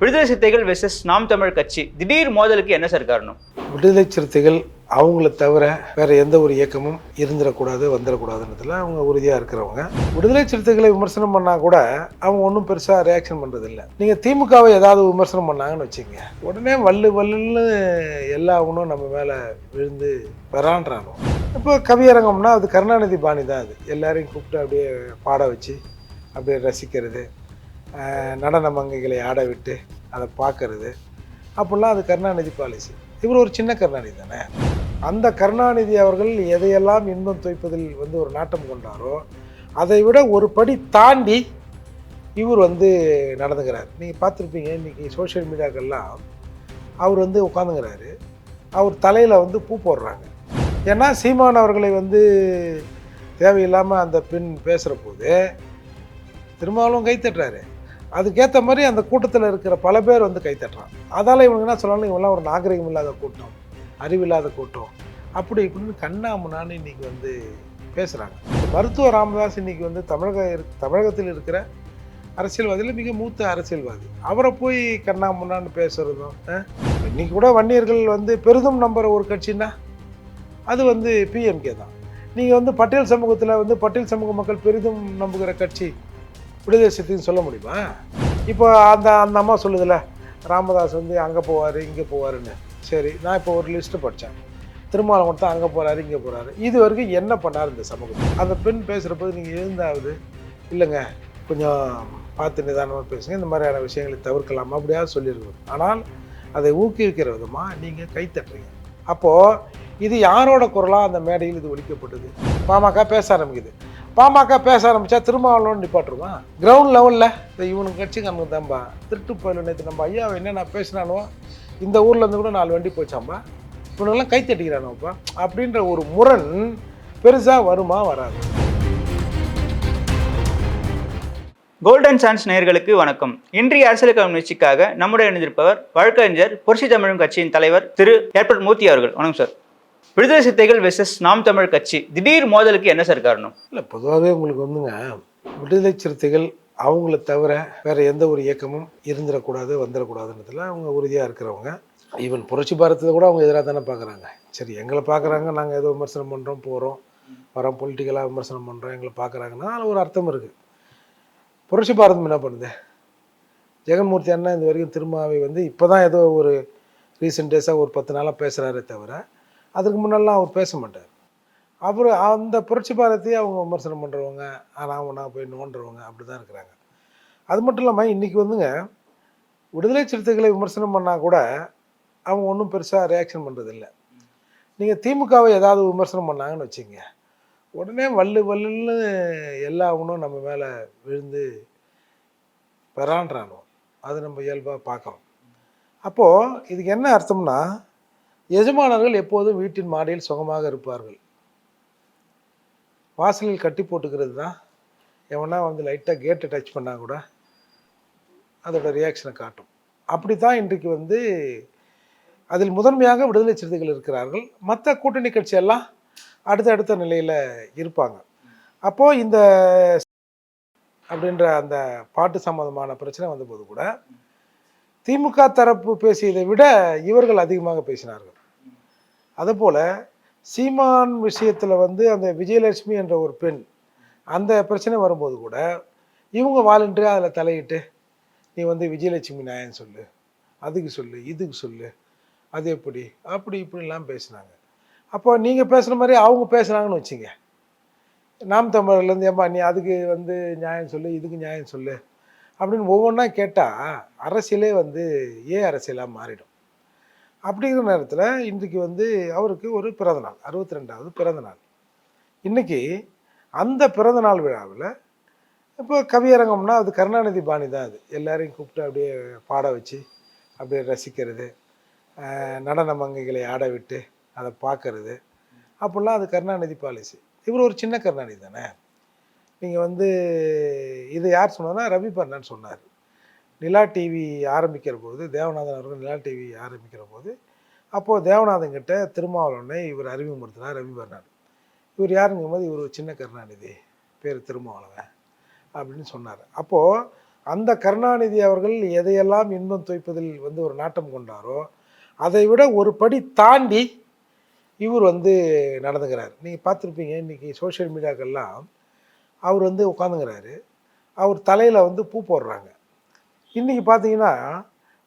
விடுதலை சிறுத்தைகள் வெர்சஸ் நாம் தமிழ் கட்சி. திடீர் மோதலுக்கு என்ன சார் காரணம்? விடுதலை சிறுத்தைகள் அவங்கள தவிர வேற எந்த ஒரு இயக்கமும் இருந்துடக்கூடாது வந்துடக்கூடாதுன்றதுல அவங்க உறுதியாக இருக்கிறவங்க. விடுதலை சிறுத்தைகளை விமர்சனம் பண்ணால் கூட அவங்க ஒன்றும் பெருசாக ரியாக்ஷன் பண்ணுறது இல்லை நீங்கள் திமுகவை ஏதாவது விமர்சனம் பண்ணாங்கன்னு வச்சுங்க உடனே வல்லு வல்லுன்னு எல்லா ஒன்றும் நம்ம மேலே விழுந்து வரான்றானோ? இப்போ கவியரங்கம்னா அது கருணாநிதி பாணி தான் அது. எல்லாரையும் கூப்பிட்டு அப்படியே பாட வச்சு அப்படியே ரசிக்கிறது. நடன மங்கைகளை ஆட விட்டு அதை பார்க்கறது. அப்படிலாம் அது கருணாநிதி பாலிசி இவர் ஒரு சின்ன கருணாநிதி தானே? அந்த கருணாநிதி அவர்கள் எதையெல்லாம் இன்பம் துய்ப்பதில் வந்து ஒரு நாட்டம் கொண்டாரோ அதை விட ஒரு படி தாண்டி இவர் வந்து நடந்துக்கிறார். நீங்கள் பார்த்துருப்பீங்க இன்றைக்கி சோஷியல் மீடியாக்கள்லாம் அவர் வந்து உட்காந்துங்கிறாரு அவர் தலையில் வந்து பூ போடுறாங்க. ஏன்னா சீமான் அவர்களை வந்து தேவையில்லாமல் அந்த பெண் பேசுகிற போது திருமாவளவும் கைத்தட்டுறாரு அதுக்கேற்ற மாதிரி அந்த கூட்டத்தில் இருக்கிற பல பேர் வந்து கைத்தட்டுறான் அதால் இவங்க என்ன சொல்லணும் இவங்கெல்லாம் ஒரு நாகரிகம் இல்லாத கூட்டம் அறிவில்லாத கூட்டம். அப்படி இப்படின்னு கண்ணாமுன்னான்னு இன்றைக்கி வந்து பேசுகிறாங்க மருத்துவ ராமதாஸ் இன்னைக்கு வந்து தமிழக தமிழகத்தில் இருக்கிற அரசியல்வாதியில் மிக மூத்த அரசியல்வாதி. அவரை போய் கண்ணாமுன்னான்னு பேசுகிறதும் இன்றைக்கி கூட வன்னியர்கள் வந்து பெரிதும் நம்புகிற ஒரு கட்சின்னா அது வந்து பிஎம்கே தான். நீங்கள் வந்து பட்டேல் சமூகத்தில் வந்து பட்டேல் சமூக மக்கள் பெரிதும் நம்புகிற கட்சி விடுதலை சொல்ல முடியுமா? இப்போ அந்த அந்த அம்மா சொல்லுதுல ராமதாஸ் வந்து அங்கே போவார் இங்கே போவாருன்னு. சரி நான் இப்போ ஒரு லிஸ்ட்டு படித்தேன் திருமாவளம் மட்டும் அங்கே போகிறாரு இங்கே போகிறாரு இது வரைக்கும் என்ன பண்ணார் இந்த சமூகம் அந்த பெண் பேசுகிறப்போது நீங்கள் எழுந்தாவது இல்லைங்க கொஞ்சம் பார்த்து நிதானமாக பேசுங்க இந்த மாதிரியான விஷயங்களை தவிர்க்கலாம் அப்படியாவது சொல்லியிருக்கணும். ஆனால் அதை ஊக்குவிக்கிற விதமாக நீங்கள் கைத்தட்டுறீங்க அப்போது இது யாரோட குரலாக அந்த மேடையில் இது ஒழிக்கப்பட்டது பாமக பேச ஆரம்பிக்குது. பாமக பேச ஆரம்பிச்சா திருமாவளவன் நிப்பாட்டுருவான் கிரவுண்ட் லெவலில் இந்த இவனுக்கு கட்சி கணக்கு தான்பா. திருட்டு போயில நேற்று நம்ம ஐயா என்ன நான் பேசினாலும் இந்த ஊர்லேருந்து கூட நாலு வண்டி போச்சாம்பா? இவனுங்கெல்லாம் கை தட்டிக்கிறானோப்பா. அப்படின்ற ஒரு முரண் பெருசாக வருமா வராது. கோல்டன் சான்ஸ் நேர்களுக்கு வணக்கம். இன்றைய அரசியல் நிகழ்ச்சிக்காக நம்முடைய இணைந்திருப்பவர் வழக்கறிஞர் புரட்சி தமிழும் கட்சியின் தலைவர் திரு ஏற்பட் மூர்த்தி அவர்கள். வணக்கம் சார். விடுதலை சிறுத்தைகள் வெர்சஸ் நாம் தமிழ் கட்சி. திடீர் மோதலுக்கு என்ன சார் காரணம்? இல்லை பொதுவாகவே உங்களுக்கு வந்துங்க விடுதலை சிறுத்தைகள் அவங்கள தவிர வேற எந்த ஒரு இயக்கமும் இருந்துடக்கூடாது வந்துடக்கூடாதுன்றதுல அவங்க உறுதியாக இருக்கிறவங்க. ஈவன் புரட்சி பாரதத்தை கூட அவங்க எதிராக தானே பார்க்குறாங்க சரி எங்களை பார்க்குறாங்க நாங்கள் ஏதோ விமர்சனம் பண்ணுறோம் போகிறோம் வரோம் பொலிட்டிக்கலாக விமர்சனம் பண்ணுறோம் எங்களை பார்க்குறாங்கன்னா அதில் ஒரு அர்த்தம் இருக்குது புரட்சி பாரதம் என்ன பண்ணுது? ஜெகன்மூர்த்தி அண்ணா இந்த வரைக்கும் திருமாவை வந்து இப்போ தான் ஏதோ ஒரு ரீசெண்ட் டேஸாக ஒரு பத்து நாளாக பேசுகிறாரே தவிர அதுக்கு முன்னெல்லாம் அவர் பேச மாட்டார். அவர் அந்த புரட்சி பாரதியை அவங்க விமர்சனம் பண்ணுறவங்க ஆனால் ஒன்றா போய் நோண்டுறவங்க அப்படி தான் இருக்கிறாங்க. அது மட்டும் இல்லாமல் இன்றைக்கி வந்துங்க விடுதலை சிறுத்தைகளை விமர்சனம் பண்ணால் கூட அவங்க ஒன்றும் பெருசாக ரியாக்ஷன் பண்ணுறதில்ல நீங்கள் திமுகவை ஏதாவது விமர்சனம் பண்ணாங்கன்னு வச்சுங்க உடனே வல்லு வல்லுன்னு எல்லா ஒன்றும் நம்ம மேலே விழுந்து பெறான்றானோ அது நம்ம இயல்பாக பார்க்குறோம். அப்போது இதுக்கு என்ன அர்த்தம்னா எஜமானர்கள் எப்போதும் வீட்டின் மாடியில் சுகமாக இருப்பார்கள். வாசலில் கட்டி போட்டுக்கிறது தான். எவனா வந்து லைட்டாக கேட்டை டச் பண்ணால் கூட அதோட ரியாக்ஷனை காட்டும். அப்படி தான் இன்றைக்கு வந்து அதில் முதன்மையாக விடுதலை சிறுத்தைகள் இருக்கிறார்கள். மற்ற கூட்டணி கட்சியெல்லாம் அடுத்தடுத்த நிலையில் இருப்பாங்க. அப்போது இந்த அப்படின்ற அந்த பாட்டு சம்மந்தமான பிரச்சனை வந்தபோது கூட திமுக தரப்பு பேசியதை விட இவர்கள் அதிகமாக பேசினார்கள். அதுபோல் சீமான் விஷயத்தில் வந்து அந்த விஜயலட்சுமி என்ற ஒரு பெண் அந்த பிரச்சனை வரும்போது கூட இவங்க வாலண்டியாக அதில் தலையிட்டு நீ வந்து விஜயலட்சுமி நியாயம் சொல்லு அதுக்கு சொல்லு இதுக்கு சொல்லு அது எப்படி? அப்படி இப்படிலாம் பேசினாங்க. அப்போ நீங்கள் பேசுகிற மாதிரி அவங்க பேசுகிறாங்கன்னு வச்சுங்க. நாம் தமிழர்லேருந்து ஏம்பா நீ அதுக்கு வந்து நியாயம் சொல்லு இதுக்கு நியாயம் சொல்லு அப்படின்னு ஒவ்வொன்றா கேட்டால் அரசியலே வந்து ஏ அரசியலாக மாறிடும். அப்படிங்கிற நேரத்தில் இன்றைக்கு வந்து அவருக்கு ஒரு பிறந்தநாள் அறுபத்தி ரெண்டாவது பிறந்தநாள் இன்றைக்கி அந்த பிறந்தநாள் விழாவில் இப்போ கவியரங்கம்னா அது கருணாநிதி பாணி தான் அது. எல்லாரையும் கூப்பிட்டு அப்படியே பாட வச்சு அப்படியே ரசிக்கிறது நடன மங்கைகளை ஆட விட்டு அதை பார்க்கறது. அப்படிலாம் அது கருணாநிதி பாலிசி. இவர் ஒரு சின்ன கருணாநிதி தானே? நீங்கள் வந்து இது யார் சொன்னதுன்னா ரவி பர்ணன் சொன்னார். நிலா டிவி ஆரம்பிக்கிற போது தேவநாதன் அவர்கள் நிலா டிவி ஆரம்பிக்கிற போது அப்போது தேவநாதன் கிட்ட திருமாவளவனை இவர் அறிமுகப்படுத்தினார் ரவி பர்ணன் இவர் யாருங்கும் போது இவர் சின்ன கருணாநிதி பேர் திருமாவளவன் அப்படின்னு சொன்னார். அப்போது அந்த கருணாநிதி அவர்கள் எதையெல்லாம் இன்பம் துய்ப்பதில் வந்து ஒரு நாட்டம் கொண்டாரோ அதை விட ஒரு படி தாண்டி இவர் வந்து நடந்துக்கிறார். நீங்கள் பார்த்துருப்பீங்க இன்றைக்கி சோஷியல் மீடியாக்கெல்லாம் அவர் வந்து உட்காந்துங்கிறாரு அவர் தலையில் வந்து பூ போடுறாங்க. இன்றைக்கி பார்த்தீங்கன்னா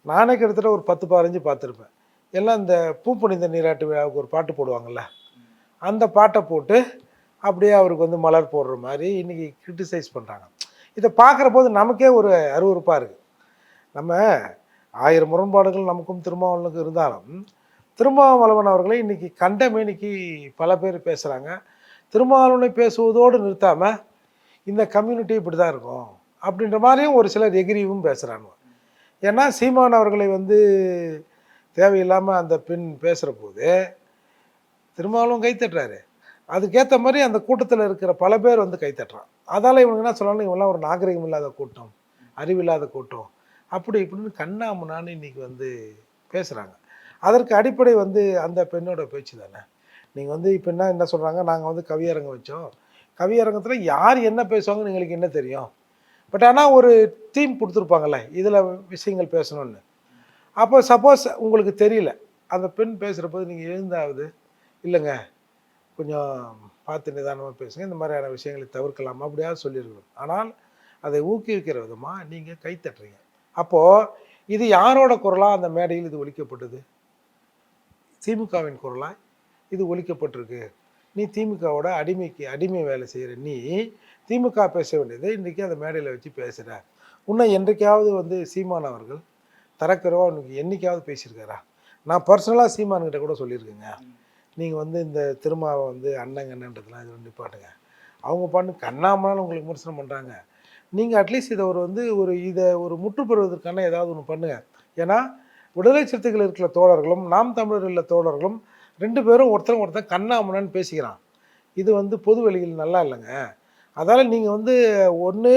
நானே கிட்டத்தட்ட ஒரு பத்து பதினஞ்சு பார்த்துருப்பேன் எல்லாம் இந்த பூ நீராட்டு விழாவுக்கு ஒரு பாட்டு போடுவாங்கள்ல அந்த பாட்டை போட்டு அப்படியே அவருக்கு வந்து மலர் போடுற மாதிரி இன்றைக்கி கிரிட்டிசைஸ் பண்ணுறாங்க இதை பார்க்குற போது நமக்கே ஒரு அருவறுப்பாக இருக்குது நம்ம ஆயிரம் முரண்பாடுகள் நமக்கும் திருமாவளவனுக்கும் இருந்தாலும் திருமாவளவன் அவர்களை இன்றைக்கி கண்டமேனிக்கு பல பேர் பேசுகிறாங்க திருமாவளவனை பேசுவதோடு நிறுத்தாமல் இந்த கம்யூனிட்டி இப்படி தான் இருக்கும். அப்படின்ற மாதிரியும் ஒரு சிலர் எகிரியும் பேசுகிறாங்க ஏன்னா சீமான் அவர்களை வந்து தேவையில்லாமல் அந்த பெண் பேசுகிற போது திருமாவளவும் கைத்தட்டுறாரு அதுக்கேற்ற மாதிரி அந்த கூட்டத்தில் இருக்கிற பல பேர் வந்து கைத்தட்டுறான் அதால் இவங்க என்ன சொல்லணும் இவங்கெல்லாம் ஒரு நாகரிகம் இல்லாத கூட்டம் அறிவில்லாத கூட்டம் அப்படி இப்படின்னு கண்ணாமுனான்னு இன்னைக்கு வந்து பேசுகிறாங்க அதற்கு அடிப்படை வந்து அந்த பெண்ணோட பேச்சு தானே. நீங்கள் வந்து இப்போ என்ன என்ன சொல்கிறாங்க நாங்கள் வந்து கவியரங்கம் வச்சோம். கவியரங்கத்தில் யார் என்ன பேசுவாங்கன்னு எங்களுக்கு என்ன தெரியும்? பட் ஆனால் ஒரு தீம் கொடுத்துருப்பாங்கல்ல இதில் விஷயங்கள் பேசணும்னு. அப்போ சப்போஸ் உங்களுக்கு தெரியல அந்த பெண் பேசுகிற போது நீங்கள் எழுந்தாவது இல்லைங்க கொஞ்சம் பார்த்து நிதானமாக பேசுங்க இந்த மாதிரியான விஷயங்களை தவிர்க்கலாமா அப்படியாவது சொல்லியிருக்கணும். ஆனால் அதை ஊக்குவிக்கிற விதமாக நீங்கள் கைத்தட்டுறீங்க அப்போது இது யாரோட குரலாக அந்த மேடையில் இது ஒழிக்கப்பட்டது திமுகவின் குரலாக இது ஒழிக்கப்பட்டிருக்கு நீ திமுகவோட அடிமைக்கு அடிமை வேலை செய்கிற நீ திமுக பேச வேண்டியதை இன்றைக்கி அந்த மேடையில் வச்சு பேசுகிறேன் உன்னை என்றைக்காவது வந்து சீமான் அவர்கள் தரக்குறவா? உனக்கு என்றைக்காவது பேசியிருக்காரா? நான் பர்சனலாக சீமான்கிட்ட கூட சொல்லியிருக்கேங்க. நீங்கள் வந்து இந்த திருமாவை வந்து அண்ணங்கண்ணன்றதுலாம் இது நிப்பாட்டுங்க அவங்க பண்ணு கண்ணாமலாம் உங்களுக்கு விமர்சனம் பண்ணுறாங்க நீங்கள் அட்லீஸ்ட் இதை ஒரு வந்து ஒரு இதை ஒரு முற்று பெறுவதற்கான ஏதாவது ஒன்று பண்ணுங்க. ஏன்னா விடுதலை சிறுத்தைகள் இருக்கிற தோழர்களும் நாம் தமிழர் உள்ள தோழர்களும் ரெண்டு பேரும் ஒருத்தன் ஒருத்தர் கண்ணாமண்ணன்னு பேசிக்கிறான். இது வந்து பொது வெளியில் நல்லா இல்லைங்க. அதால் நீங்கள் வந்து ஒன்று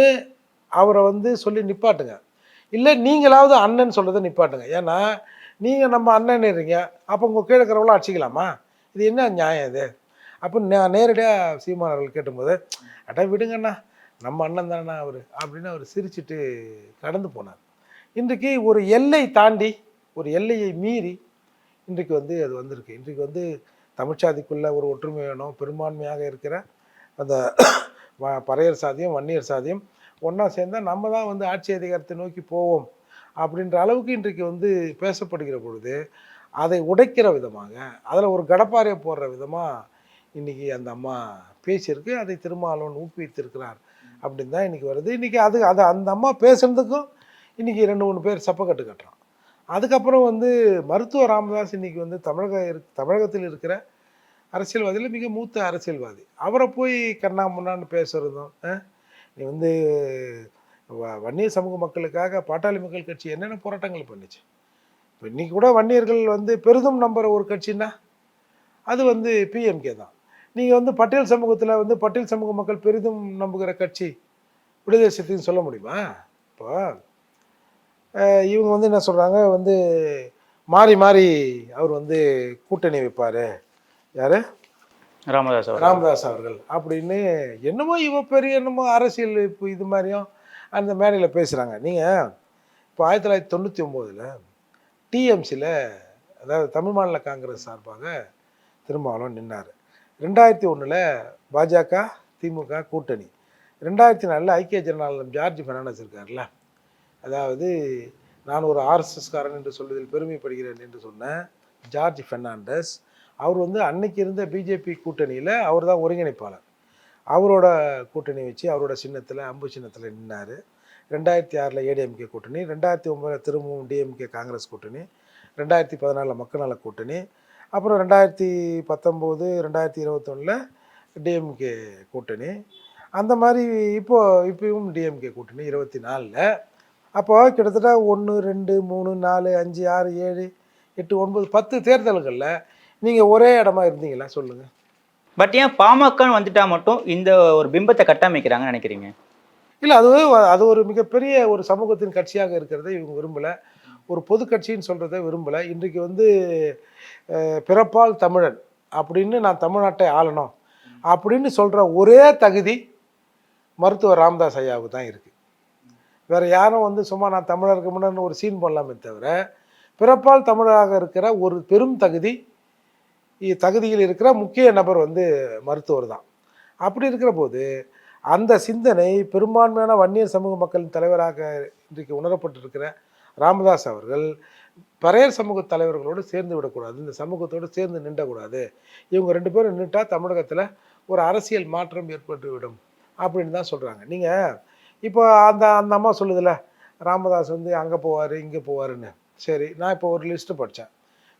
அவரை வந்து சொல்லி நிப்பாட்டுங்க. இல்லை நீங்களாவது அண்ணன் சொல்கிறத நிப்பாட்டுங்க. ஏன்னா நீங்கள் நம்ம அண்ணன் அண்ணன்னுறீங்க அப்போ உங்கள் கீழே இருக்கிறவங்கள அடிச்சிக்கலாமா? இது என்ன நியாயம் இது? அப்போ நான் நேரடியாக சீமான் அவர்கள் கேட்டும்போது அட்டா விடுங்கண்ணா. நம்ம அண்ணன் தானண்ணா அவர். அப்படின்னு அவர் சிரிச்சிட்டு கடந்து போனார். இன்றைக்கு ஒரு எல்லை தாண்டி ஒரு எல்லையை மீறி இன்றைக்கு வந்து அது வந்திருக்கு. இன்றைக்கு வந்து தமிழ்ச்சாதிக்குள்ளே ஒரு ஒற்றுமை வேணும் பெரும்பான்மையாக இருக்கிற அந்த பறையர் சாதியம் வன்னியர் சாதியம் ஒன்றா சேர்ந்தால் நம்ம தான் வந்து ஆட்சி அதிகாரத்தை நோக்கி போவோம் அப்படின்ற அளவுக்கு இன்றைக்கு வந்து பேசப்படுகிற பொழுது அதை உடைக்கிற விதமாக அதில் ஒரு கடப்பாறையை போடுற விதமாக இன்றைக்கி அந்த அம்மா பேசியிருக்கு. அதை திருமாவளவன் ஊக்குவித்திருக்கிறார் அப்படின்னு தான் இன்றைக்கி வருது. இன்றைக்கி அது அது அந்த அம்மா பேசுனதுக்கும் இன்றைக்கி ரெண்டு மூணு பேர் சப்பக்கட்டு கட்டுறான். அதுக்கப்புறம் வந்து மருத்துவ ராமதாஸ் இன்றைக்கி வந்து தமிழக இரு தமிழகத்தில் இருக்கிற அரசியல்வாதியில் மிக மூத்த அரசியல்வாதி. அவரை போய் கண்ணா முன்னான்னு பேசுகிறதும் நீ வந்து வ- வன்னியர் சமூக மக்களுக்காக பாட்டாளி மக்கள் கட்சி என்னென்ன போராட்டங்கள் பண்ணுச்சு? இப்போ இன்றைக்கி கூட வன்னியர்கள் வந்து பெரிதும் நம்புகிற ஒரு கட்சின்னா அது வந்து பிஎம்கே தான். நீங்கள் வந்து பட்டேல் சமூகத்தில் வந்து பட்டேல் சமூக மக்கள் பெரிதும் நம்புகிற கட்சி விடுதலை சொல்ல முடியுமா? இப்போ இவங்க வந்து என்ன சொல்கிறாங்க வந்து மாறி மாறி அவர் வந்து கூட்டணி வைப்பார். யார்? ராமதாஸ் ராமதாஸ் அவர்கள். அப்படின்னு என்னமோ இவ பெரிய என்னமோ அரசியல் இப்போ இது மாதிரியும் அந்த மேடையில் பேசுகிறாங்க நீங்கள் இப்போ ஆயிரத்தி தொள்ளாயிரத்தி தொண்ணூற்றி ஒம்போதில் டிஎம்சியில் அதாவது தமிழ் மாநில காங்கிரஸ் சார்பாக திருமாவளவன் நின்னார். ரெண்டாயிரத்தி ஒன்றில் பாஜக திமுக கூட்டணி. ரெண்டாயிரத்தி நாலில் ஐக்கிய ஜனநாயகம் ஜார்ஜ் பெர்னாண்டஸ் இருக்கார்ல அதாவது நான் ஒரு ஆர்எஸ்எஸ்காரன் என்று சொல்வதில் பெருமைப்படுகிறேன் என்று சொன்ன ஜார்ஜ் பெர்னாண்டஸ் அவர் வந்து அன்னைக்கு இருந்த பிஜேபி கூட்டணியில் அவர் தான் ஒருங்கிணைப்பாளர். அவரோட கூட்டணி வச்சு அவரோட சின்னத்தில் அம்பு சின்னத்தில் நின்னார். ரெண்டாயிரத்தி ஆறில் ஏடிஎம்கே கூட்டணி ரெண்டாயிரத்தி ஒம்பதில் திரும்பவும் டிஎம்கே காங்கிரஸ் கூட்டணி ரெண்டாயிரத்தி பதினாலில் மக்கள் நல கூட்டணி அப்புறம் ரெண்டாயிரத்தி பத்தொம்போது ரெண்டாயிரத்தி இருபத்தொன்னில் டிஎம்கே கூட்டணி. அந்த மாதிரி இப்போது இப்போயும் டிஎம்கே கூட்டணி இருபத்தி நாலில். அப்போது கிட்டத்தட்ட ஒன்று ரெண்டு மூணு நாலு அஞ்சு ஆறு ஏழு எட்டு ஒன்பது பத்து தேர்தல்களில் நீங்கள் ஒரே இடமா இருந்தீங்களா சொல்லுங்கள் பட் ஏன் பாமகன்னு வந்துட்டா மட்டும் இந்த ஒரு பிம்பத்தை கட்டமைக்கிறாங்கன்னு நினைக்கிறீங்க? இல்லை அது அது ஒரு மிகப்பெரிய ஒரு சமூகத்தின் கட்சியாக இருக்கிறதை இவங்க விரும்பலை. ஒரு பொது கட்சின்னு சொல்கிறத விரும்பலை. இன்றைக்கு வந்து பிறப்பால் தமிழன் அப்படின்னு நான் தமிழ்நாட்டை ஆளணும் அப்படின்னு சொல்கிற ஒரே தகுதி மருத்துவர் ராமதாஸ் ஐயாவுக்கு தான் இருக்குது வேற யாரும் வந்து சும்மா நான் தமிழருக்கு முன்னாடி ஒரு சீன் போடலாமே தவிர பிறப்பால் தமிழராக இருக்கிற ஒரு பெரும் தகுதி தகுதியில் இருக்கிற முக்கிய நபர் வந்து மருத்துவர் தான். அப்படி இருக்கிற போது அந்த சிந்தனை பெரும்பான்மையான வன்னியர் சமூக மக்களின் தலைவராக இன்றைக்கு உணரப்பட்டிருக்கிற ராமதாஸ் அவர்கள் பறையர் சமூக தலைவர்களோடு சேர்ந்து விடக்கூடாது இந்த சமூகத்தோடு சேர்ந்து நின்றக்கூடாது. இவங்க ரெண்டு பேரும் நின்றுட்டால் தமிழகத்தில் ஒரு அரசியல் மாற்றம் ஏற்பட்டுவிடும் அப்படின்னு தான் சொல்கிறாங்க நீங்கள் இப்போ அந்த அந்த அம்மா சொல்லுதில்ல ராமதாஸ் வந்து அங்கே போவார் இங்கே போவாருன்னு. சரி நான் இப்போ ஒரு லிஸ்ட்டு படித்தேன்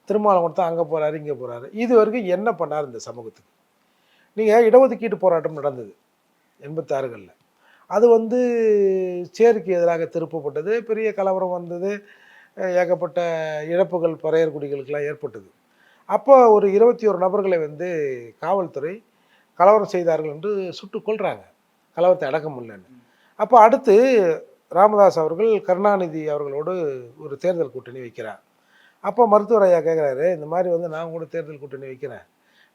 திருமாவளவன் தான் அங்கே போகிறாரு இங்கே போகிறாரு இது வரைக்கும் என்ன பண்ணார் இந்த சமூகத்துக்கு? நீங்கள் இடஒதுக்கீட்டு போராட்டம் நடந்தது எண்பத்தாறுகளில். அது வந்து சேருக்கு எதிராக திருப்பப்பட்டது பெரிய கலவரம் வந்தது ஏகப்பட்ட இழப்புகள் பறையர் குடிகளுக்கெல்லாம் ஏற்பட்டது. அப்போ ஒரு இருபத்தி ஒரு நபர்களை வந்து காவல்துறை கலவரம் செய்தார்கள் என்று சுட்டு கொள்கிறாங்க கலவரத்தை அடக்க முடியலன்னு. அப்போ அடுத்து ராமதாஸ் அவர்கள் கருணாநிதி அவர்களோடு ஒரு தேர்தல் கூட்டணி வைக்கிறார். அப்போ மருத்துவர் ஐயா கேட்குறாரு இந்த மாதிரி வந்து நான் கூட தேர்தல் கூட்டணி வைக்கிறேன்.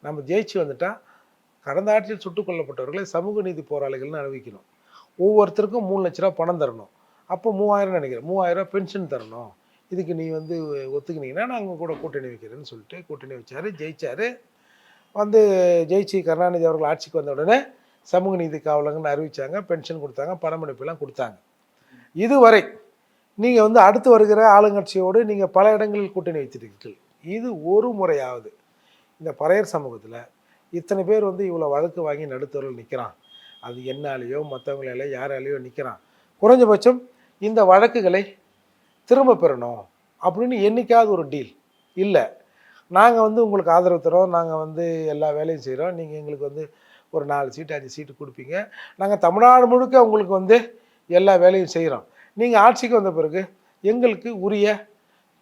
நம்ம ஜெயிச்சு வந்துட்டா கடந்த ஆட்சியில் சுட்டுக் கொல்லப்பட்டவர்களை சமூக நீதி போராளிகள்னு அறிவிக்கணும். ஒவ்வொருத்தருக்கும் மூணு லட்ச ரூபா பணம் தரணும். அப்போ மூவாயிரம் நினைக்கிறேன். மூவாயிரம் ரூபா பென்ஷன் தரணும். இதுக்கு நீ வந்து ஒத்துக்கினீங்கன்னா நான் உங்க கூட கூட்டணி வைக்கிறேன்னு சொல்லிட்டு கூட்டணி வச்சாரு ஜெயிச்சார். வந்து ஜெயிச்சு கருணாநிதி அவர்கள் ஆட்சிக்கு வந்த உடனே சமூக நீதி காவலங்கன்னு அறிவித்தாங்க பென்ஷன் கொடுத்தாங்க பணமளிப்பெல்லாம் கொடுத்தாங்க. இதுவரை நீங்கள் வந்து அடுத்து வருகிற ஆளுங்கட்சியோடு நீங்கள் பல இடங்களில் கூட்டணி வைத்திருக்கீர்கள். இது ஒரு முறையாவது. இந்த பறையர் சமூகத்தில் இத்தனை பேர் வந்து இவ்வளோ வழக்கு வாங்கி நடுத்தரில் நிற்கிறான் அது என்னாலேயோ மற்றவங்களால யாராலேயோ நிற்கிறான் குறைஞ்சபட்சம் இந்த வழக்குகளை திரும்ப பெறணும் அப்படின்னு என்றைக்காவது ஒரு டீல். இல்லை நாங்கள் வந்து உங்களுக்கு ஆதரவு தரோம் நாங்கள் வந்து எல்லா வேலையும் செய்கிறோம் நீங்கள் எங்களுக்கு வந்து ஒரு நாலு சீட்டு அஞ்சு சீட்டு கொடுப்பீங்க. நாங்கள் தமிழ்நாடு முழுக்க உங்களுக்கு வந்து எல்லா வேலையும் செய்கிறோம் நீங்கள் ஆட்சிக்கு வந்த பிறகு எங்களுக்கு உரிய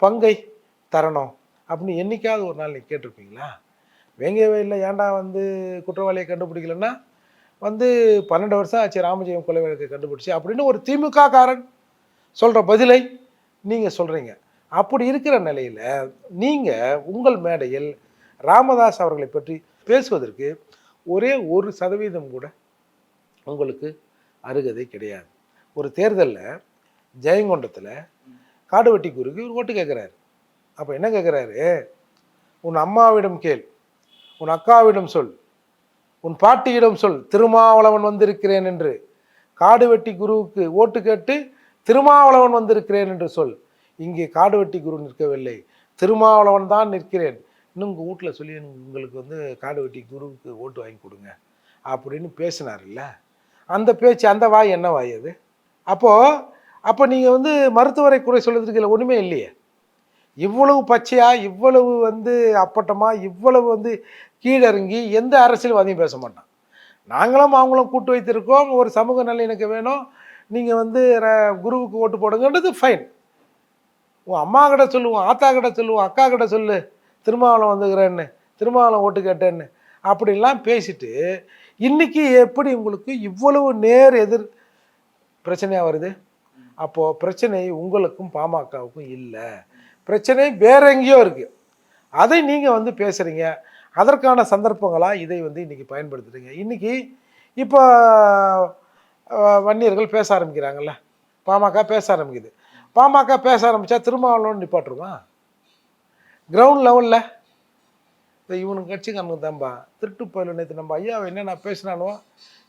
பங்கை தரணும் அப்படின்னு என்றைக்காவது ஒரு நாள் நீங்கள் கேட்டிருப்பீங்களா? வேங்கவே வயலில் ஏன்டா வந்து குற்றவாளியை கண்டுபிடிக்கலன்னா? வந்து பன்னெண்டு வருஷம் ஆச்சு ராமஜெயம் கொலை வழக்கை கண்டுபிடிச்சி அப்படின்னு ஒரு திமுக காரன் சொல்கிற பதிலை நீங்கள் சொல்கிறீங்க அப்படி இருக்கிற நிலையில் நீங்கள் உங்கள் மேடையில் ராமதாஸ் அவர்களை பற்றி பேசுவதற்கு ஒரே ஒரு சதவீதம் கூட உங்களுக்கு அருகதை கிடையாது. ஒரு தேர்தலில் ஜெயங்கொண்டத்தில் காடுவெட்டி குருக்கு இவர் ஓட்டு கேட்குறாரு அப்போ என்ன கேட்குறாரு உன் அம்மாவிடம் கேள். உன் அக்காவிடம் சொல். உன் பாட்டியிடம் சொல். திருமாவளவன் வந்திருக்கிறேன் என்று. காடுவெட்டி குருவுக்கு ஓட்டு கேட்டு திருமாவளவன் வந்திருக்கிறேன் என்று சொல். இங்கே காடுவெட்டி குரு நிற்கவில்லை. திருமாவளவன் தான் நிற்கிறேன். இன்னும் உங்கள் வீட்டில் சொல்லி உங்களுக்கு வந்து காடுவெட்டி குருவுக்கு ஓட்டு வாங்கி கொடுங்க. அப்படின்னு பேசினார்ல. அந்த பேச்சு அந்த வாய் என்ன வாய் அது? அப்போது அப்போ நீங்கள் வந்து மருத்துவரை குறை சொல்லுறதுக்கு இல்லை ஒன்றுமே இல்லையே. இவ்வளவு பச்சையாக இவ்வளவு வந்து அப்பட்டமாக இவ்வளவு வந்து கீழறங்கி எந்த அரசியல்வாதியும் பேச மாட்டான். நாங்களும் அவங்களும் கூட்டு வைத்திருக்கோம். ஒரு சமூக நல்லிணக்கம் வேணும். நீங்கள் வந்து ர- குருவுக்கு ஓட்டு போடுங்கன்றது ஃபைன் உன் அம்மா கிட்ட சொல்லுவோம் ஆத்தா கிட்ட சொல்லுவோம் அக்கா கிட்ட சொல்லு. திருமாவளம் வந்துக்கிறேன்னு திருமாவளம் ஓட்டு கேட்டேன்னு அப்படிலாம் பேசிட்டு இன்றைக்கி எப்படி உங்களுக்கு இவ்வளவு நேர் எதிர் பிரச்சனையாக வருது? அப்போது பிரச்சனை உங்களுக்கும் பாமகவுக்கும் இல்லை. பிரச்சனை வேற எங்கேயோ இருக்குது அதை நீங்கள் வந்து பேசுகிறீங்க அதற்கான சந்தர்ப்பங்களாக இதை வந்து இன்றைக்கி பயன்படுத்துறீங்க. இன்றைக்கி இப்போ வன்னியர்கள் பேச ஆரம்பிக்கிறாங்கல்ல. பாமக பேச ஆரம்பிக்குது. பாமக பேச ஆரம்பித்தா திருமாவளவன் நிப்பாட்டுருமா? கிரவுண்ட் லெவலில் இந்த இவனுக்கு கட்சிக்காரனுக்கு தான்பா. திருட்டு போயில நேற்று நம்ம ஐயாவை என்ன நான் பேசினானோ?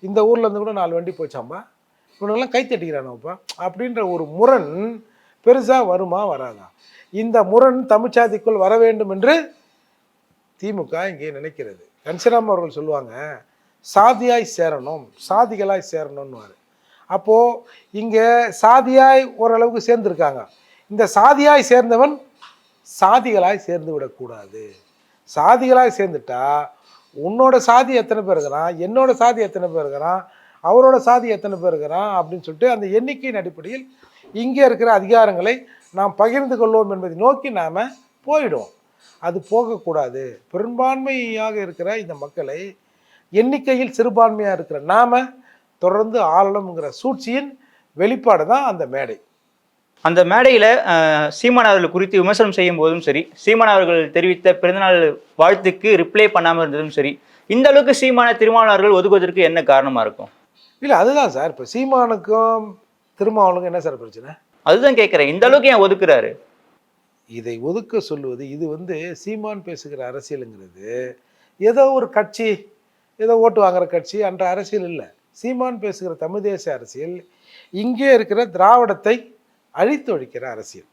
இந்த ஊர்ல இருந்து கூட நாலு வண்டி போச்சாம்பா? இவனுங்கெல்லாம் கை தட்டிக்கிறானோப்பா அப்படின்ற ஒரு முரண் பெருசாக வருமா வராதா? இந்த முரண் தமிழ்ச்சாதிக்குள் வர வேண்டும் என்று திமுக இங்கே நினைக்கிறது. கன்சிராம் அவர்கள் சொல்லுவாங்க சாதியாய் சேரணும் சாதிகளாய் சேரணும்னுவார். அப்போது இங்கே சாதியாய் ஓரளவுக்கு சேர்ந்துருக்காங்க. இந்த சாதியாய் சேர்ந்தவன் சாதிகளாய் சேர்ந்து விடக்கூடாது. சாதிகளாய் சேர்ந்துட்டா உன்னோட சாதி எத்தனை பேர் இருக்கிறான் என்னோட சாதி எத்தனை பேர் இருக்கிறான் அவரோட சாதி எத்தனை பேர் இருக்கிறான் அப்படின்னு சொல்லிட்டு அந்த எண்ணிக்கையின் அடிப்படையில் இங்கே இருக்கிற அதிகாரங்களை நாம் பகிர்ந்து கொள்வோம் என்பதை நோக்கி நாம் போயிடுவோம். அது போகக்கூடாது. பெரும்பான்மையாக இருக்கிற இந்த மக்களை எண்ணிக்கையில் சிறுபான்மையாக இருக்கிற நாம தொடர்ந்து ஆளணுங்கிற சூழ்ச்சியின் வெளிப்பாடு தான் அந்த மேடை. அந்த மேடையில் சீமான் அவர்கள் குறித்து விமர்சனம் செய்யும் போதும் சரி சீமான் அவர்கள் தெரிவித்த பிறந்தநாள் வாழ்த்துக்கு ரிப்ளை பண்ணாமல் இருந்ததும் சரி இந்த அளவுக்கு சீமான திருமாவளவர்கள் ஒதுக்குவதற்கு என்ன காரணமாக இருக்கும்? இல்லை அதுதான் சார். இப்போ சீமானுக்கும் திருமாவளவனுக்கு என்ன சார் பிரச்சனை? அதுதான் கேட்குறேன் இந்த அளவுக்கு ஏன் ஒதுக்குறாரு? இதை ஒதுக்க சொல்லுவது இது வந்து சீமான் பேசுகிற அரசியலுங்கிறது. ஏதோ ஒரு கட்சி ஏதோ ஓட்டு வாங்குற கட்சி என்ற அரசியல் இல்லை. சீமான் பேசுகிற தமிழ் தேசிய அரசியல் இங்கே இருக்கிற திராவிடத்தை அழித்தொழிக்கிற அரசியல்.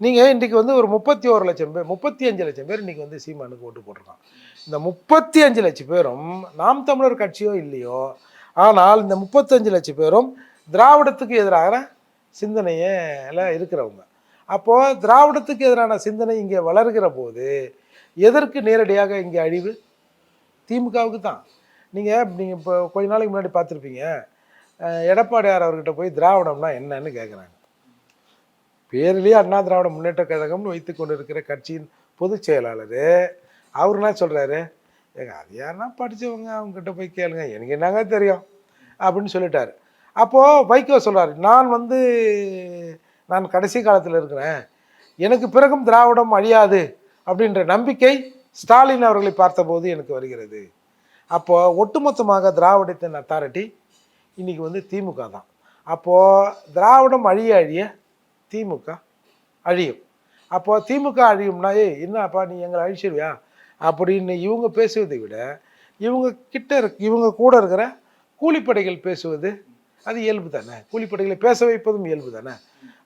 நீங்கள் இன்றைக்கி வந்து ஒரு முப்பத்தி ஒரு லட்சம் பேர் முப்பத்தி அஞ்சு லட்சம் பேர் இன்றைக்கி வந்து சீமானுக்கு ஓட்டு போட்டிருக்கான் இந்த முப்பத்தி அஞ்சு லட்சம் பேரும் நாம் தமிழர் கட்சியோ இல்லையோ ஆனால் இந்த முப்பத்தஞ்சு லட்சம் பேரும் திராவிடத்துக்கு எதிரான சிந்தனையில் இருக்கிறவங்க. அப்போது திராவிடத்துக்கு எதிரான சிந்தனை இங்கே வளர்கிற போது எதற்கு நேரடியாக இங்கே அழிவு? திமுகவுக்கு தான். நீங்கள் நீங்கள் இப்போ கொஞ்ச நாளைக்கு முன்னாடி பார்த்துருப்பீங்க. எடப்பாடியார் அவர்கிட்ட போய் திராவிடம்னா என்னன்னு கேட்குறாங்க பேர்லேயே அண்ணா திராவிட முன்னேற்ற கழகம்னு வைத்து கொண்டு இருக்கிற கட்சியின் பொதுச் செயலாளர் அவர் என்ன சொல்கிறாரு ஏங்க அது யாருன்னா படித்தவங்க அவங்ககிட்ட போய் கேளுங்க. எனக்கு என்னங்க தெரியும்? அப்படின்னு சொல்லிட்டார். அப்போது வைகோ சொல்கிறார் நான் வந்து நான் கடைசி காலத்தில் இருக்கிறேன். எனக்கு பிறகும் திராவிடம் அழியாது. அப்படின்ற நம்பிக்கை ஸ்டாலின் அவர்களை பார்த்தபோது எனக்கு வருகிறது. அப்போது ஒட்டுமொத்தமாக திராவிடத்தின் அத்தாரிட்டி இன்னைக்கு வந்து திமுக தான். அப்போது திராவிடம் அழிய அழிய திமுக அழியும். அப்போது திமுக அழியும்னா ஏய் என்னப்பா நீ எங்களை அழிச்சிருவியா? அப்படின்னு இவங்க பேசுவதை விட இவங்க கிட்ட இருக் இவங்க கூட இருக்கிற கூலிப்படைகள் பேசுவது அது இயல்பு தானே. கூலிப்படைகளை பேச வைப்பதும் இயல்பு தானே.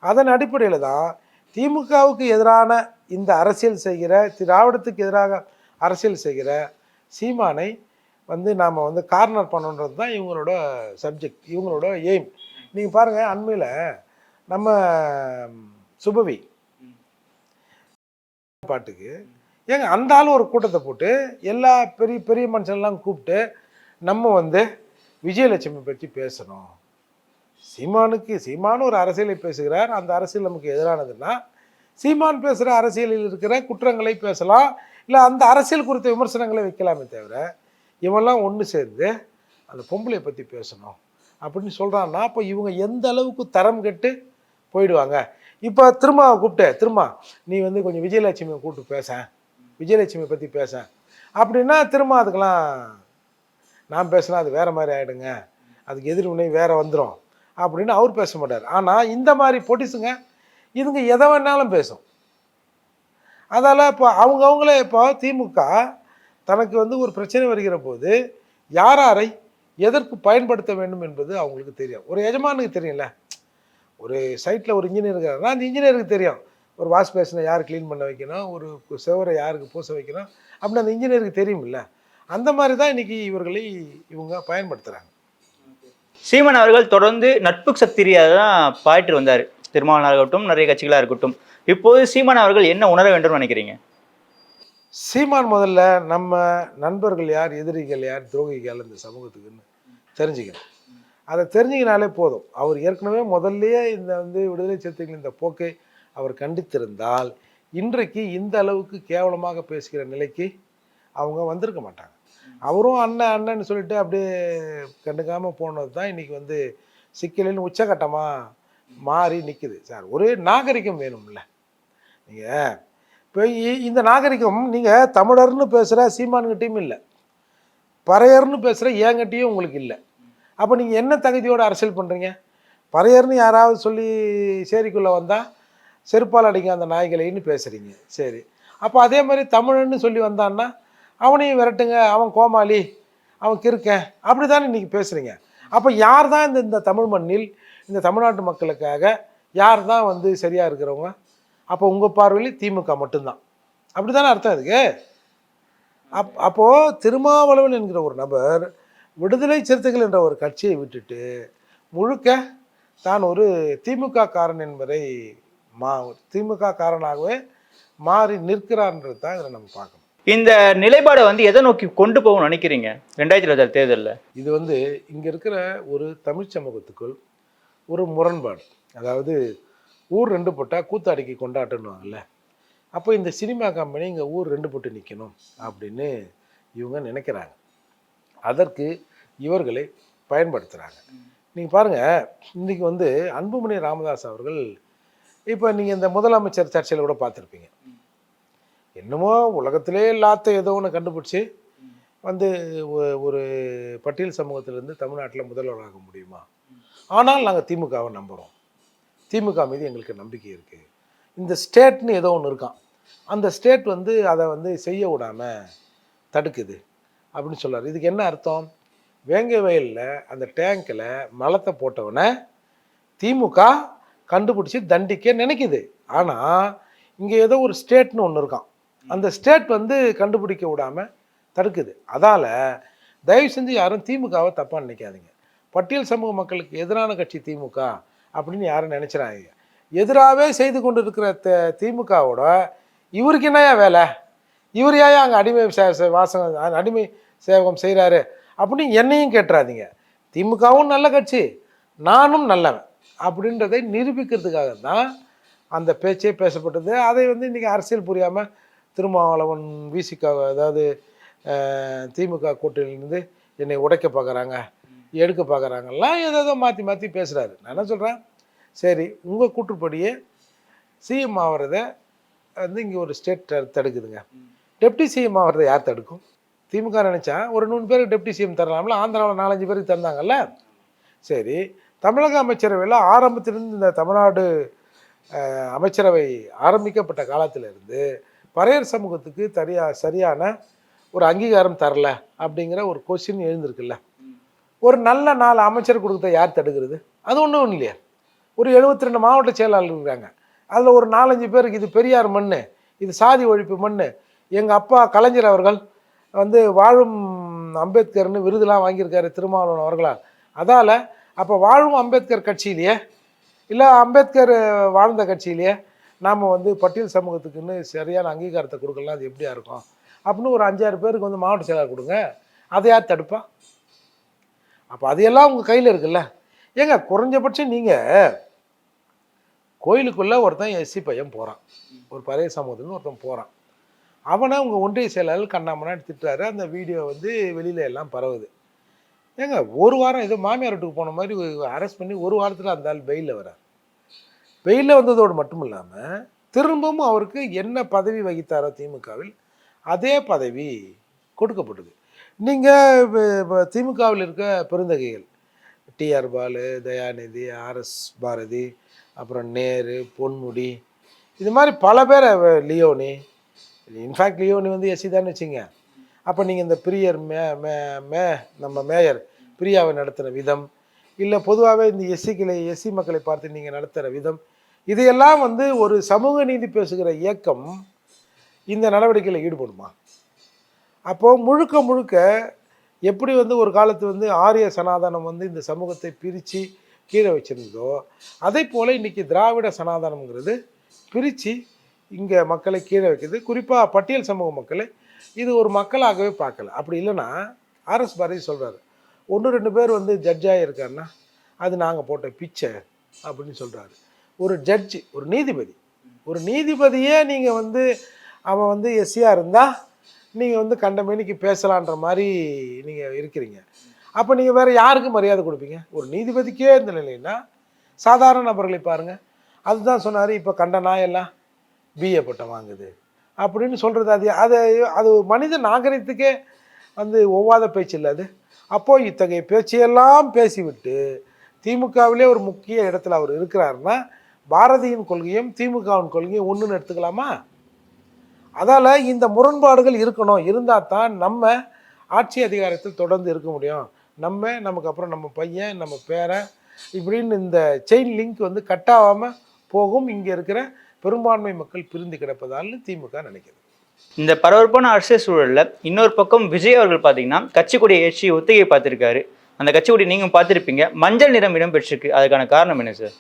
அதன் அடிப்படையில் தான் திமுகவுக்கு எதிரான இந்த அரசியல் செய்கிற திராவிடத்துக்கு எதிராக அரசியல் செய்கிற சீமானை வந்து நாம் வந்து கார்னர் பண்ணணுன்றது தான் இவங்களோட சப்ஜெக்ட் இவங்களோட எய்ம் நீங்கள் பாருங்கள் அண்மையில் நம்ம சுபவி பாட்டுக்கு ஏங்க அந்த ஆள் ஒரு கூட்டத்தை போட்டு எல்லா பெரிய பெரிய மனுஷன்லாம் கூப்பிட்டு நம்ம வந்து விஜயலட்சுமி பற்றி பேசணும். சீமானுக்கு சீமானு ஒரு அரசியலை பேசுகிறார். அந்த அரசியல் நமக்கு எதிரானதுன்னா சீமான் பேசுகிற அரசியலில் இருக்கிற குற்றங்களை பேசலாம். இல்லை அந்த அரசியல் குறித்த விமர்சனங்களை வைக்கலாமே தவிர இவெல்லாம் ஒன்று சேர்ந்து அந்த பொம்பளையை பற்றி பேசணும் அப்படின்னு சொல்கிறான்னா அப்போ இவங்க எந்த அளவுக்கு தரம் கெட்டு போயிடுவாங்க? இப்போ திரும்ப கூப்பிட்டு திரும்ப நீ வந்து கொஞ்சம் விஜயலட்சுமியை கூப்பிட்டு பேச. விஜயலட்சுமி பற்றி பேச. அப்படின்னா திரும்ப அதுக்கெல்லாம் நான் பேசினா அது வேறு மாதிரி ஆகிடுங்க அதுக்கு எதிர்வினை வேறு வந்துடும் அப்படின்னு அவர் பேச மாட்டார். ஆனால் இந்த மாதிரி பொட்டிஸுங்க இதுங்க எதை வேணாலும் பேசும். அதால் இப்போ அவங்கவுங்களே இப்போ திமுக தனக்கு வந்து ஒரு பிரச்சனை வருகிற போது யார் யாரை எதற்கு பயன்படுத்த வேண்டும் என்பது அவங்களுக்கு தெரியும். ஒரு எஜமானுக்கு தெரியும்ல. ஒரு சைட்டில் ஒரு இன்ஜினியர் இருக்காருன்னா அந்த இன்ஜினியருக்கு தெரியும். ஒரு வாஷ் பேஷனை யார் க்ளீன் பண்ண வைக்கணும்? ஒரு செவரை யாருக்கு பூச வைக்கணும்? அப்படின்னு அந்த இன்ஜினியருக்கு தெரியுமில்ல அந்த மாதிரி தான் இன்னைக்கு இவர்களை இவங்க பயன்படுத்துகிறாங்க சீமான் அவர்கள் தொடர்ந்து நட்பு சத்திரியாக தான் பாயிட்டு வந்தார். திருமாவளவனாக இருக்கட்டும் நிறைய கட்சிகளாக இருக்கட்டும். இப்போது சீமான் அவர்கள் என்ன உணர வேண்டும் நினைக்கிறீங்க? சீமான் முதல்ல நம்ம நண்பர்கள் யார் எதிரிகள் யார் துரோகிகள் இந்த சமூகத்துக்குன்னு தெரிஞ்சுக்கணும். அதை தெரிஞ்சுக்கினாலே போதும். அவர் ஏற்கனவே முதல்லயே இந்த வந்து விடுதலை சிறுத்தைகள் இந்த போக்கை அவர் கண்டித்திருந்தால் இன்றைக்கு இந்த அளவுக்கு கேவலமாக பேசுகிற நிலைக்கு அவங்க வந்திருக்க மாட்டாங்க. அவரும் அண்ணன் அண்ணன்னு சொல்லிட்டு அப்படியே கண்டுக்காமல் போனது தான் இன்றைக்கி வந்து சிக்கலின் உச்சகட்டமாக மாறி நிற்குது சார் ஒரு நாகரிகம் வேணும்ல. நீங்கள் இப்போ இ- இந்த நாகரிகம் நீங்கள் தமிழர்னு பேசுகிற சீமான்கிட்டையும் இல்லை. பறையர்னு பேசுகிற ஏங்கிட்டையும் உங்களுக்கு இல்லை. அப்போ நீங்கள் என்ன தகுதியோடு அரசியல் பண்ணுறீங்க பறையர்னு யாராவது சொல்லி சேரிக்குள்ளே வந்தால் செருப்பால் அடிங்க அந்த நாய்களைன்னு பேசுகிறீங்க சரி. அப்போ அதே மாதிரி தமிழன்னு சொல்லி வந்தான்னா அவனையும் விரட்டுங்க அவன் கோமாளி அவன் கிறுக்கன் அப்படி தானே இன்றைக்கி பேசுகிறீங்க அப்போ யார் தான் இந்த இந்த தமிழ் மண்ணில் இந்த தமிழ்நாட்டு மக்களுக்காக யார் தான் வந்து சரியாக இருக்கிறவங்க? அப்போ உங்கள் பார்வையில் திமுக மட்டும்தான். அப்படி தானே அர்த்தம் இதுக்கு? அப் அப்போது திருமாவளவன் என்கிற ஒரு நபர் விடுதலை சிறுத்தைகள் என்ற ஒரு கட்சியை விட்டுட்டு முழுக்க தான் ஒரு திமுக காரன் என்பதை மா திமுக காரனாகவே மாறி நிற்கிறான்றது தான் இதில் நம்ம பார்க்கணும். இந்த நிலைப்பாடை வந்து எதை நோக்கி கொண்டு போகணும்னு நினைக்கிறீங்க ரெண்டாயிரத்தி இருபத்தாறு தேர்தலில்? இது வந்து இங்கே இருக்கிற ஒரு தமிழ் சமூகத்துக்குள் ஒரு முரண்பாடு. அதாவது ஊர் ரெண்டு போட்டால் கூத்தாடிக்கு கொண்டாட்டணுவாங்கல்ல அப்போ இந்த சினிமா கம்பெனி இங்கே ஊர் ரெண்டு போட்டு நிற்கணும் அப்படின்னு இவங்க நினைக்கிறாங்க. அதற்கு இவர்களை பயன்படுத்துகிறாங்க நீங்கள் பாருங்கள் இன்றைக்கி வந்து அன்புமணி ராமதாஸ் அவர்கள் இப்போ நீங்கள் இந்த முதலமைச்சர் சர்ச்சையில் கூட பார்த்துருப்பீங்க. என்னமோ உலகத்திலே இல்லாத ஏதோ ஒன்று கண்டுபிடிச்சி வந்து ஒரு பட்டியல் சமூகத்திலேருந்து தமிழ்நாட்டில் முதல்வராக முடியுமா? ஆனால் நாங்கள் திமுகவை நம்புகிறோம் திமுக மீது எங்களுக்கு நம்பிக்கை இருக்குது இந்த ஸ்டேட்னு ஏதோ ஒன்று இருக்கான் அந்த ஸ்டேட் வந்து அதை வந்து செய்ய விடாமல் தடுக்குது அப்படின்னு சொல்றாரு. இதுக்கு என்ன அர்த்தம்? வேங்கை வயலில் அந்த டேங்கில் மலத்தை போட்டவனை திமுக கண்டுபிடிச்சி தண்டிக்க நினைக்குது. ஆனால் இங்கே ஏதோ ஒரு ஸ்டேட்னு ஒன்று இருக்கான் அந்த ஸ்டேட் வந்து கண்டுபிடிக்க விடாமல் தடுக்குது. அதால் தயவு செஞ்சு யாரும் திமுகவை தப்பாக நினைக்காதீங்க. பட்டியல் சமூக மக்களுக்கு எதிரான கட்சி திமுக அப்படின்னு யாரும் நினச்சிடாதீங்க. எதிராகவே செய்து கொண்டு இருக்கிற த- திமுகவோட இவருக்கு என்னையா வேலை? இவர் ஏன் அங்கே அடிமை வாசகம் அடிமை சேவகம் செய்கிறாரு அப்படின்னு என்னையும் கேட்டுறாதீங்க. திமுகவும் நல்ல கட்சி. நானும் நல்லவன். அப்படின்றதை நிரூபிக்கிறதுக்காக தான் அந்த பேச்சே பேசப்பட்டது. அதை வந்து இன்றைக்கி அரசியல் புரியாமல் திருமாவளவன் விசிக அதாவது திமுக கூட்டணியிலேருந்து என்னை உடைக்க பார்க்குறாங்க எடுக்க பார்க்குறாங்கலாம் ஏதோ ஏதோ மாற்றி மாற்றி பேசுகிறாரு நான் என்ன சொல்கிறேன் சரி உங்கள் கூற்றுப்படியே சிஎம் ஆகிறத வந்து இங்கே ஒரு ஸ்டேட் தடுக்குதுங்க. டெப்டி சிஎம் ஆகிறத யார் தடுக்கும்? திமுக நினச்சா ஒரு நூறு பேருக்கு டெப்டி சிஎம் தரலாம்ல ஆந்திராவில் நாலஞ்சு பேருக்கு தந்தாங்கல்ல? சரி தமிழக அமைச்சரவையில் ஆரம்பத்திலிருந்து இந்த தமிழ்நாடு அமைச்சரவை ஆரம்பிக்கப்பட்ட காலத்திலிருந்து பறையர் சமூகத்துக்கு தரியா சரியான ஒரு அங்கீகாரம் தரல அப்படிங்கிற ஒரு கொஸ்டின் எழுந்திருக்குல்ல. ஒரு நல்ல நாலு அமைச்சர் கொடுத்த யார் தடுக்கிறது? அது ஒன்றும் இல்லையா. ஒரு 72 ரெண்டு மாவட்ட செயலாளர் இருக்காங்க. அதில் ஒரு நாலஞ்சு பேருக்கு இது பெரியார் மண் இது சாதி ஒழிப்பு மண் எங்கள் அப்பா கலைஞர் அவர்கள் வந்து வாழும் அம்பேத்கர்னு விருதுலாம் வாங்கியிருக்காரு திருமாவளவன் அவர்களால். அதால் அப்போ வாழும் அம்பேத்கர் கட்சியிலேயே இல்லை அம்பேத்கர் வாழ்ந்த கட்சியிலேயே நாம் வந்து பட்டியல் சமூகத்துக்குன்னு சரியான அங்கீகாரத்தை கொடுக்கலாம் அது எப்படியா இருக்கும்? அப்படின்னு ஒரு அஞ்சாறு பேருக்கு வந்து மாவட்ட செயலாளர் கொடுங்க அதை யார் தடுப்பா? அப்போ அதையெல்லாம் உங்கள் கையில் இருக்குல்ல. ஏங்க குறைஞ்சபட்சம் நீங்கள் கோயிலுக்குள்ளே ஒருத்தன் எஸ்சி பையன் போகிறான் ஒரு பழைய சமூகத்துலேருந்து ஒருத்தன் போகிறான் அவனை உங்கள் ஒன்றிய செயலாளர் கண்ணாமண்ணா திட்டுறாரு. அந்த வீடியோ வந்து வெளியில எல்லாம் பரவுது. ஏங்க ஒரு வாரம் ஏதோ மாமியார் வீட்டுக்கு போன மாதிரி அரெஸ்ட் பண்ணி ஒரு வாரத்தில் அந்த ஆள் பெயிலில் வரார். பெயிலில் வந்ததோடு மட்டும் இல்லாமல் திரும்பவும் அவருக்கு என்ன பதவி வகித்தாரோ திமுகவில் அதே பதவி கொடுக்கப்பட்டது. நீங்கள் திமுகவில் இருக்க பெருந்தகைகள் டிஆர் பாலு தயாநிதி ஆர்எஸ் பாரதி அப்புறம் நேரு பொன்முடி இது மாதிரி பல பேரை லியோனி இன்ஃபேக்ட் லியோனி வந்து எஸ்சி தான் வச்சுங்க. அப்போ நீங்கள் இந்த பிரியர் மே மே மே நம்ம மேயர் பிரியாவை நடத்துகிற விதம் இல்லை பொதுவாகவே இந்த எஸ்சிக்களை எஸ்சி மக்களை பார்த்து நீங்கள் நடத்துகிற விதம் இதையெல்லாம் வந்து ஒரு சமூக நீதி பேசுகிற இயக்கம் இந்த நடவடிக்கையில் ஈடுபடுமா? அப்போது முழுக்க முழுக்க எப்படி வந்து ஒரு காலத்து வந்து ஆரிய சனாதனம் வந்து இந்த சமூகத்தை பிரித்து கீழே வச்சிருந்ததோ அதே போல் இன்றைக்கி திராவிட சனாதனம்ங்கிறது பிரித்து இங்கே மக்களை கீழே வைக்கிறது குறிப்பாக பட்டியல் சமூக மக்களை இது ஒரு மக்களாகவே பார்க்கல. அப்படி இல்லைன்னா ஆர்எஸ் பாரதி சொல்கிறாரு ஒன்று ரெண்டு பேர் வந்து ஜட்ஜாக இருக்காருன்னா அது நாங்கள் போட்ட பிச்சை அப்படின்னு சொல்கிறாரு ஒரு ஜட்ஜி ஒரு நீதிபதி. ஒரு நீதிபதியே நீங்கள் வந்து அவன் வந்து எஸ்சியாக இருந்தால் நீங்கள் வந்து கண்டமேனிக்கு பேசலான்ற மாதிரி நீங்கள் இருக்கிறீங்க. அப்போ நீங்கள் வேறு யாருக்கு மரியாதை கொடுப்பீங்க? ஒரு நீதிபதிக்கே இந்த நிலைன்னா சாதாரண நபர்களை பாருங்கள் அதுதான் சொன்னார் இப்போ கண்ட நாயெல்லாம் பிஏ பட்டம் வாங்குது. அப்படின்னு சொல்கிறது அது அது அது மனித நாகரிகத்துக்கே வந்து ஒவ்வாத பேச்சு இல்லை அது. அப்போது இத்தகைய பேச்சையெல்லாம் பேசிவிட்டு திமுகவிலே ஒரு முக்கிய இடத்துல அவர் இருக்கிறாருன்னா பாரதியின் கொள்கையும் திமுகவின் கொள்கையும் ஒன்றுன்னு எடுத்துக்கலாமா? அதால் இந்த முரண்பாடுகள் இருக்கணும். இருந்தால் தான் நம்ம ஆட்சி அதிகாரத்தில் தொடர்ந்து இருக்க முடியும். நம்ம நமக்கு அப்புறம் நம்ம பையன் நம்ம பேரன் இப்படின்னு இந்த செயின் லிங்க் வந்து கட்டாகாமல் போகும் இங்கே இருக்கிற பெரும்பான்மை மக்கள் பிரிந்து கிடப்பதால்னு திமுக நினைக்குது. இந்த பரபரப்பான அரசியல் சூழல்ல இன்னொரு பக்கம் விஜய் அவர்கள் பார்த்தீங்கன்னா கட்சி கொடி ஏற்றி ஒத்திகை பார்த்திருக்காரு. அந்த கட்சி கொடி நீங்க பார்த்திருப்பீங்க. மஞ்சள் நிறம் இடம்பெற்றிருக்கு. அதுக்கான காரணம் என்ன சார்?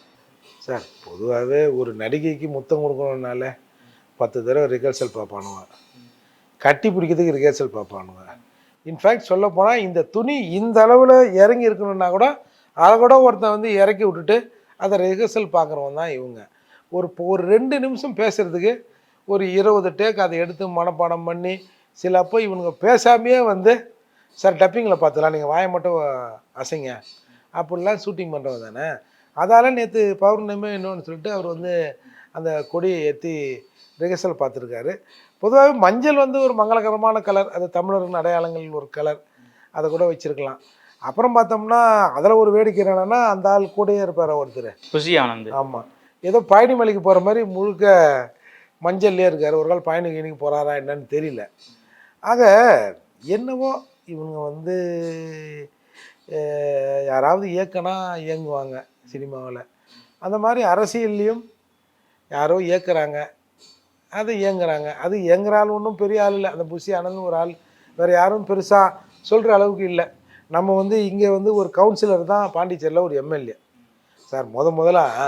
சார் பொதுவாகவே ஒரு நடிகைக்கு முத்தம் கொடுக்கணுன்னால பத்து தடவை ரிஹர்சல் பார்ப்பானுங்க கட்டி பிடிக்கிறதுக்கு ரிஹர்சல் பார்ப்பானுங்க இன்ஃபேக்ட் சொல்ல போனால் இந்த துணி இந்த அளவில் இறங்கி இருக்கணும்னா கூட அதை கூட ஒருத்தன் வந்து இறக்கி விட்டுட்டு அதை ரிஹர்சல் பார்க்குறவன் தான் இவங்க. ஒரு ஒரு ரெண்டு நிமிஷம் பேசுகிறதுக்கு ஒரு இருபது டேக் அதை எடுத்து மனப்பாடம் பண்ணி சில அப்போ இவனுங்க பேசாமையே வந்து சார் டப்பிங்கில் பார்த்துலாம் நீங்கள் வாயை மட்டும் அசைங்க. அப்படிலாம் ஷூட்டிங் பண்ணுறவங்க தானே. அதால் நேற்று பௌர்ணமி இன்னொன்று சொல்லிட்டு அவர் வந்து அந்த கொடியை ஏற்றி ரிஹர்சல் பார்த்துருக்காரு பொதுவாகவே மஞ்சள் வந்து ஒரு மங்களகரமான கலர் அது தமிழரின் அடையாளங்கள் ஒரு கலர் அதை கூட வச்சுருக்கலாம். அப்புறம் பார்த்தோம்னா அதில் ஒரு வேடிக்கை என்னன்னா அந்த ஆள் கூடயே இருப்பார் ஒருத்தர். புஷி ஆனந்த். ஆமாம் ஏதோ பயணி மலைக்கு போகிற மாதிரி முழுக்க மஞ்சள்லேயே இருக்கார். ஒரு கால் பயணி கீணிக்கு போகிறாரா என்னன்னு தெரியல. ஆக என்னவோ இவங்க வந்து யாராவது இயக்கனா இயங்குவாங்க சினிமாவில். அந்த மாதிரி அரசியல்லையும் யாரோ இயக்குறாங்க. அது இயங்குறாங்க. அது இயங்குற ஆள் ஒன்றும் பெரிய ஆள் இல்லை. அந்த புஷி ஆனந்த் ஒரு ஆள் வேறு யாரும் பெருசாக சொல்கிற அளவுக்கு இல்லை. நம்ம வந்து இங்கே வந்து ஒரு கவுன்சிலர் தான் பாண்டிச்சேரியில் ஒரு எம்எல்ஏ. சார் முத முதலாக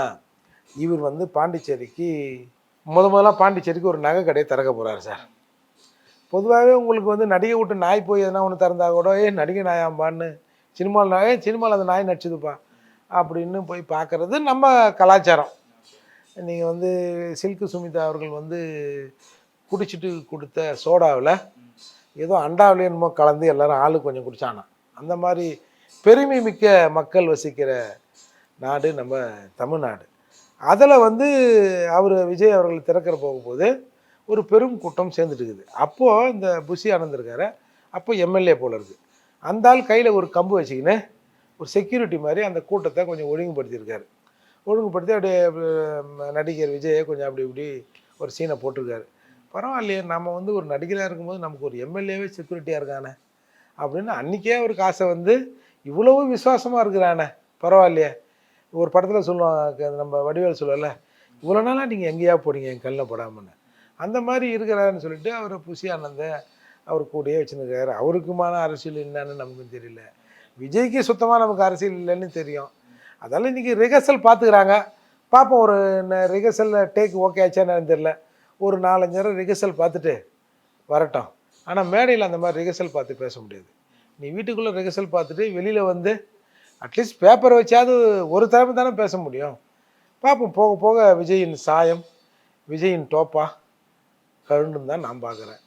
இவர் வந்து பாண்டிச்சேரிக்கு முத முதலாக பாண்டிச்சேரிக்கு ஒரு நகை கடையை திறக்க போகிறாரு சார். பொதுவாகவே உங்களுக்கு வந்து நடிகை விட்டு நாய் போய் எதனா ஒன்று திறந்தா கூட ஏ நடிகை நாயாம்பான்னு. சினிமாவில் நாயே சினிமாவில் அந்த நாய் நடிச்சதுப்பா. அப்படின்னு போய் பார்க்குறது நம்ம கலாச்சாரம். நீங்கள் வந்து சில்கு சுமிதா அவர்கள் வந்து குடிச்சிட்டு கொடுத்த சோடாவில் ஏதோ அண்டாவிலே என்னமோ கலந்து எல்லாரும் ஆளு கொஞ்சம் குடித்தானா அந்த மாதிரி பெருமை மிக்க மக்கள் வசிக்கிற நாடு நம்ம தமிழ்நாடு. அதில் வந்து அவர் விஜய் அவர்கள் திறக்கிற போகும்போது ஒரு பெரும் கூட்டம் சேர்ந்துட்டு இருக்குது. அப்போது இந்த புஷி ஆனந்த் இருக்காரு. அப்போ எம்எல்ஏ போல இருக்குது அந்த ஆள் கையில் ஒரு கம்பு வச்சுக்கின்னு ஒரு செக்யூரிட்டி மாதிரி அந்த கூட்டத்தை கொஞ்சம் ஒழுங்குபடுத்தியிருக்காரு. ஒழுங்குபடுத்தி அப்படியே நடிகர் விஜயை கொஞ்சம் அப்படி இப்படி ஒரு சீனை போட்டிருக்காரு. பரவாயில்லையே நம்ம வந்து ஒரு நடிகராக இருக்கும்போது நமக்கு ஒரு எம்எல்ஏவே செக்யூரிட்டியாக இருக்கானே. அப்படின்னு அன்றைக்கே ஒரு காசை வந்து இவ்வளவு விசுவாசமாக இருக்கிறானே. பரவாயில்லையே. ஒரு படத்தில் சொல்லுவாங்க நம்ம வடிவேல் சொல்லல இவ்வளோ நாளாக நீங்கள் எங்கேயா போனீங்க என் கல்லில் படாமன்னு. அந்த மாதிரி இருக்கிறாருன்னு சொல்லிட்டு அவர் புஷி ஆனந்த அவர் கூடயே வச்சுருக்காரு அவருக்குமான அரசியல் என்னன்னு நமக்கும் தெரியல. விஜய்க்கு சுத்தமாக நமக்கு அரசியல் இல்லைன்னு தெரியும். அதெல்லாம் இன்றைக்கி ரிஹர்சல் பார்த்துக்கிறாங்க பார்ப்போம் ஒரு ரிஹர்சலில் டேக் ஓகே ஆச்சான்னு தெரியல. ஒரு நாலஞ்சு நேரம் ரிஹர்சல் பார்த்துட்டு வரட்டும். ஆனால் மேடையில் அந்த மாதிரி ரிஹர்சல் பார்த்து பேச முடியாது. நீ வீட்டுக்குள்ளே ரிஹர்சல் பார்த்துட்டு வெளியில் வந்து அட்லீஸ்ட் பேப்பரை வச்சாவது ஒரு தரப்பு தானே பேச முடியும். பார்ப்போம் போக போக விஜயின் சாயம் விஜயின் டோப்பா கருண்டும் தான் நான் பார்க்குறேன்.